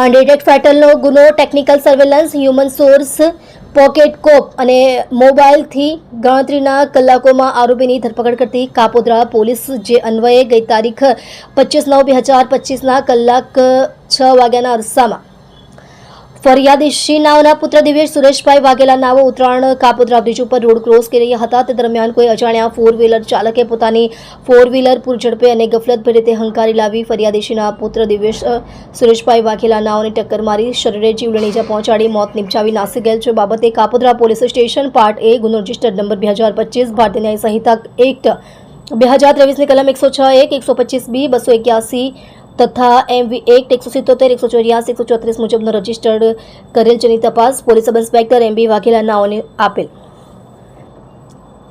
અનડિટેક્ટ ફેટલનો ગુનો technical surveillance human source pocket cop અને મોબાઈલથી ગણતરીના કલાકોમાં આરોપીની ધરપકડ કરતી કાપોદ્રા પોલીસ જે અન્વયે ગઈ તારીખ પચીસ નવ બે હજાર પચીસના કલાક છ વાગ્યાના અરસામાં ફરિયાદી શ્રી નાવના પુત્ર દિવેશ સુરેશભાઈ વાઘેલા નાવો ઉત્તરાયણ કાપોદ્રા બ્રિજ ઉપર રોડ ક્રોસ કરી રહ્યા હતા. તે દરમિયાન કોઈ અજાણ્યા ફોર વ્હીલર ચાલકે પોતાની ફોર વ્હીલર પૂરઝડપે અને ગફલતભરી રીતે હંકારી લાવી ફરિયાદી શ્રીના પુત્ર દિવેશ સુરેશભાઈ વાઘેલા નાવને ટક્કર મારી શરીરે જીવલેણ ઇજા પહોંચાડી મોત નિપજાવી નાસી ગયેલ છે. બાબતે Kapodra police station part A ગુનો રજિસ્ટર્ડ નંબર બે હજાર પચીસ, ભારતીય ન્યાય સંહિતા એક્ટ બે હજાર ત્રેવીસની કલમ એકસો છ એક, એકસો પચીસ બી, બસો એક્યાસી તથા એમવી એક્ટ એકસો સિત્તોતેર, એકસો ચોર્યાસી, એકસો ચોત્રીસ મુજબનો રજીસ્ટર્ડ કરેલ જેની તપાસ police sub inspector MB Vaghela નાઓને આપેલ.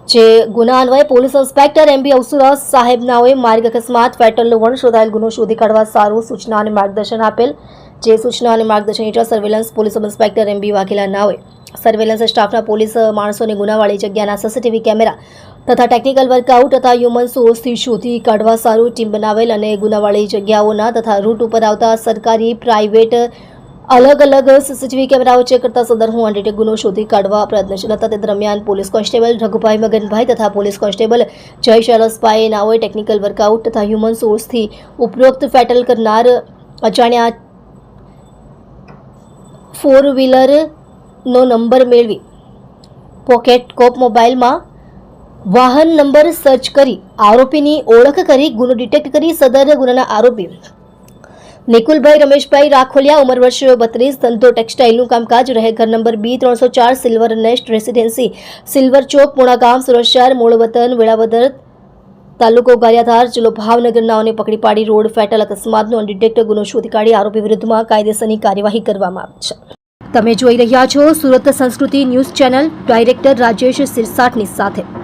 જે ગુના અન્વયે પોલીસ ઇન્સ્પેક્ટર એમબી અવસુરા સાહેબ નાઓએ માર્ગ અકસ્માત, ફેટલ વણ શોધાયેલ ગુનો શોધી કાઢવા સારું સૂચના અને માર્ગદર્શન આપેલ. જે સૂચના અને માર્ગદર્શન હેઠળ surveillance police sub inspector MB Vaghela નાઓએ. Surveillance સ્ટાફના પોલીસ માણસોને ગુનાવાળી જગ્યાના સીસીટીવી કેમેરા તથા ટેકનિકલ વર્કઆઉટ તથા હ્યુમન સોર્સથી શોધી કાઢવા સારું ટીમ બનાવેલ અને ગુનાવાળી જગ્યાઓના તથા રૂટ ઉપર આવતા સરકારી પ્રાઇવેટ અલગ અલગ સીસીટીવી કેમેરાઓ ચેક કરતા સદર હું અનડિટેક ગુનો શોધી કાઢવા પ્રયત્નશીલ હતા. તે દરમિયાન પોલીસ કોન્સ્ટેબલ રઘુભાઈ મગનભાઈ તથા પોલીસ કોન્સ્ટેબલ જય શરસભાઈ નાઓએ ટેકનિકલ વર્કઆઉટ તથા હ્યુમન સોર્સથી ઉપરોક્ત ફેટલ કરનાર અજાણ્યા ફોર વ્હીલરનો નંબર મેળવી. પોકેટ કોપ મોબાઈલમાં વાહન નંબર સર્ચ કરી આરોપીની ઓળખ કરી ગુનો ડિટેક્ટ કરી સદર ગુનાના આરોપી. નિકુલભાઈ રમેશભાઈ રાખોલિયા, ઉંમર વર્ષ બત્રીસ, ધંધો ટેક્સટાઇલનું કામકાજ, રહે ઘર નંબર બી ત્રણસો ચાર, silver nest residency. Silver Chowk Punagam Surat શહેર મૂળ વતન વેળાવદર તાલુકો ગારિયાધાર, જિલ્લો ભાવનગર, નાઓને પકડી પાડી રોડ ફેટલ અકસ્માતનો અનડિટેક્ટ ગુનો શોધી કાઢી આરોપી વિરુદ્ધમાં કાયદેસરની કાર્યવાહી કરવામાં આવી છે. તમે જોઈ રહ્યા છો Surat Sanskriti news channel, director Rajesh સિરસાટની સાથે.